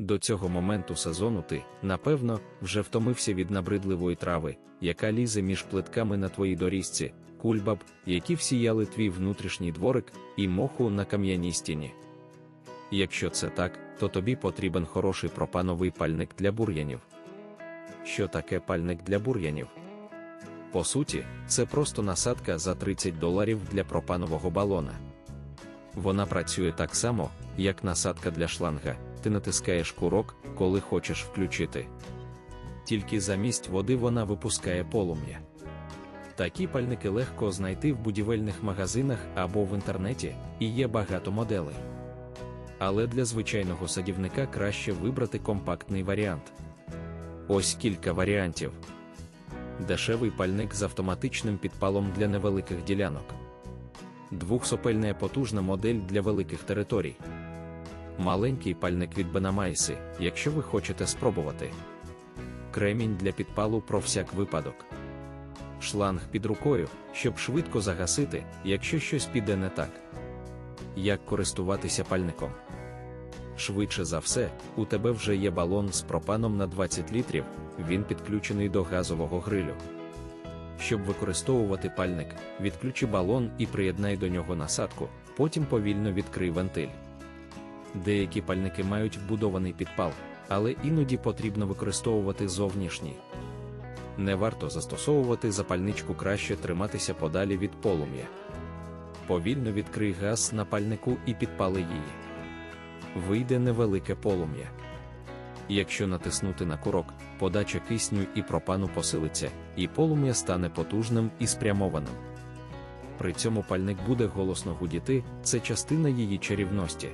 До цього моменту сезону ти, напевно, вже втомився від набридливої трави, яка лізе між плитками на твоїй доріжці, кульбаб, які всіяли твій внутрішній дворик, і моху на кам'яній стіні. Якщо це так, то тобі потрібен хороший пропановий пальник для бур'янів. Що таке пальник для бур'янів? По суті, це просто насадка за 30 доларів для пропанового балона. Вона працює так само, як насадка для шланга, ти натискаєш курок, коли хочеш включити. Тільки замість води вона випускає полум'я. Такі пальники легко знайти в будівельних магазинах або в інтернеті, і є багато моделей. Але для звичайного садівника краще вибрати компактний варіант. Ось кілька варіантів. Дешевий пальник з автоматичним підпалом для невеликих ділянок. Двохсопельна потужна модель для великих територій. Маленький пальник від Бенамайси, якщо ви хочете спробувати. Кремінь для підпалу про всяк випадок. Шланг під рукою, щоб швидко загасити, якщо щось піде не так. Як користуватися пальником? Швидше за все, у тебе вже є балон з пропаном на 20 літрів, він підключений до газового грилю. Щоб використовувати пальник, відключи балон і приєднай до нього насадку, потім повільно відкрий вентиль. Деякі пальники мають вбудований підпал, але іноді потрібно використовувати зовнішній. Не варто застосовувати запальничку краще триматися подалі від полум'я. Повільно відкрий газ на пальнику і підпали її. Вийде невелике полум'я. Якщо натиснути на курок, подача кисню і пропану посилиться, і полум'я стане потужним і спрямованим. При цьому пальник буде голосно гудіти, це частина її чарівності.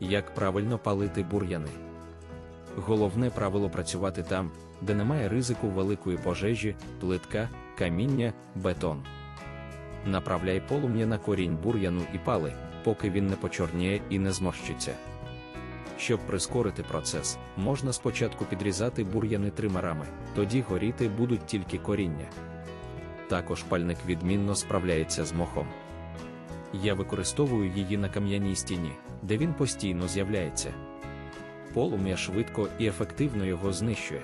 Як правильно палити бур'яни? Головне правило працювати там, де немає ризику великої пожежі, плитка, каміння, бетон. Направляй полум'я на корінь бур'яну і пали, поки він не почорніє і не зморщиться. Щоб прискорити процес, можна спочатку підрізати бур'яни тримерами, тоді горіти будуть тільки коріння. Також пальник відмінно справляється з мохом. Я використовую її на кам'яній стіні, де він постійно з'являється. Полум'я швидко і ефективно його знищує.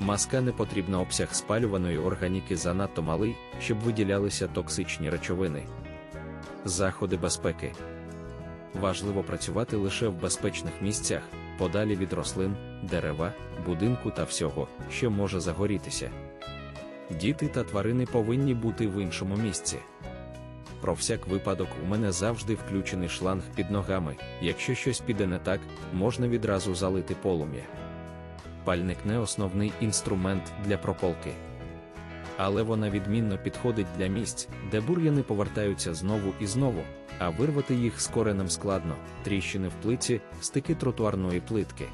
Маска не потрібна обсяг спалюваної органіки занадто малий, щоб виділялися токсичні речовини. Заходи безпеки. Важливо працювати лише в безпечних місцях, подалі від рослин, дерева, будинку та всього, що може загорітися. Діти та тварини повинні бути в іншому місці. Про всяк випадок у мене завжди включений шланг під ногами. Якщо щось піде не так, можна відразу залити полум'я. Пальник не основний інструмент для прополки. Але вона відмінно підходить для місць, де бур'яни повертаються знову і знову, а вирвати їх з коренем складно, тріщини в плиці, стики тротуарної плитки.